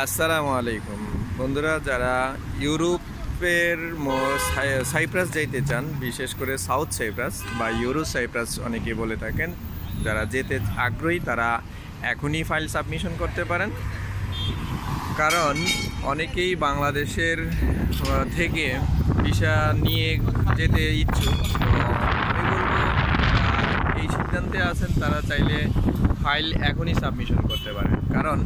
আসসালামু আলাইকুম। বন্ধুরা, যারা ইউরোপের সাইপ্রাস যাইতে চান, বিশেষ করে সাউথ সাইপ্রাস বা ইউরো সাইপ্রাস অনেকে বলে থাকেন, যারা যেতে আগ্রহী, তারা এখনই ফাইল সাবমিশন করতে পারেন। কারণ অনেকেই বাংলাদেশের থেকে ভিসা নিয়ে যেতে ইচ্ছুক। এই সিদ্ধান্তে আছেন, তারা চাইলে ফাইল এখনই সাবমিশন করতে পারেন। কারণ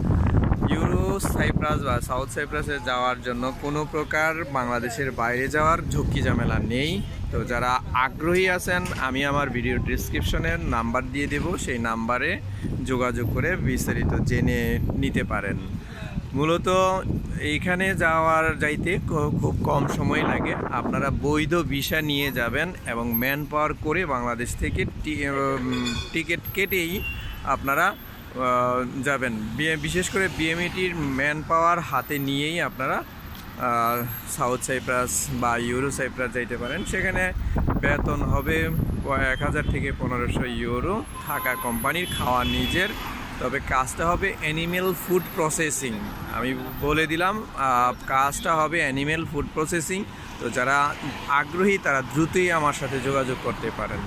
ইউরো সাইপ্রাস বা সাউথ সাইপ্রাসে যাওয়ার জন্য কোনো প্রকার বাংলাদেশের বাইরে যাওয়ার ঝুঁকি ঝামেলা নেই। তো যারা আগ্রহী আছেন, আমি আমার ভিডিও ডিসক্রিপশনের নাম্বার দিয়ে দেব। সেই নাম্বারে যোগাযোগ করে বিস্তারিত জেনে নিতে পারেন। মূলত এইখানে যাওয়ার যাইতে খুব কম সময় লাগে। আপনারা বৈধ ভিসা নিয়ে যাবেন এবং ম্যান পাওয়ার করে বাংলাদেশ থেকে টিকিট কেটেই আপনারা যাবেন। বিশেষ করে বিএমইটির ম্যান পাওয়ার হাতে নিয়েই আপনারা সাউথ সাইপ্রাস বা ইউরো সাইপ্রাস যাইতে পারেন। সেখানে বেতন হবে এক হাজার থেকে পনেরোশো ইউরো থাকা কোম্পানির খাওয়া নিজের। তবে কাজটা হবে অ্যানিমেল ফুড প্রসেসিং আমি বলে দিলাম কাজটা হবে অ্যানিমেল ফুড প্রসেসিং তো যারা আগ্রহী, তারা দ্রুতই আমার সাথে যোগাযোগ করতে পারেন।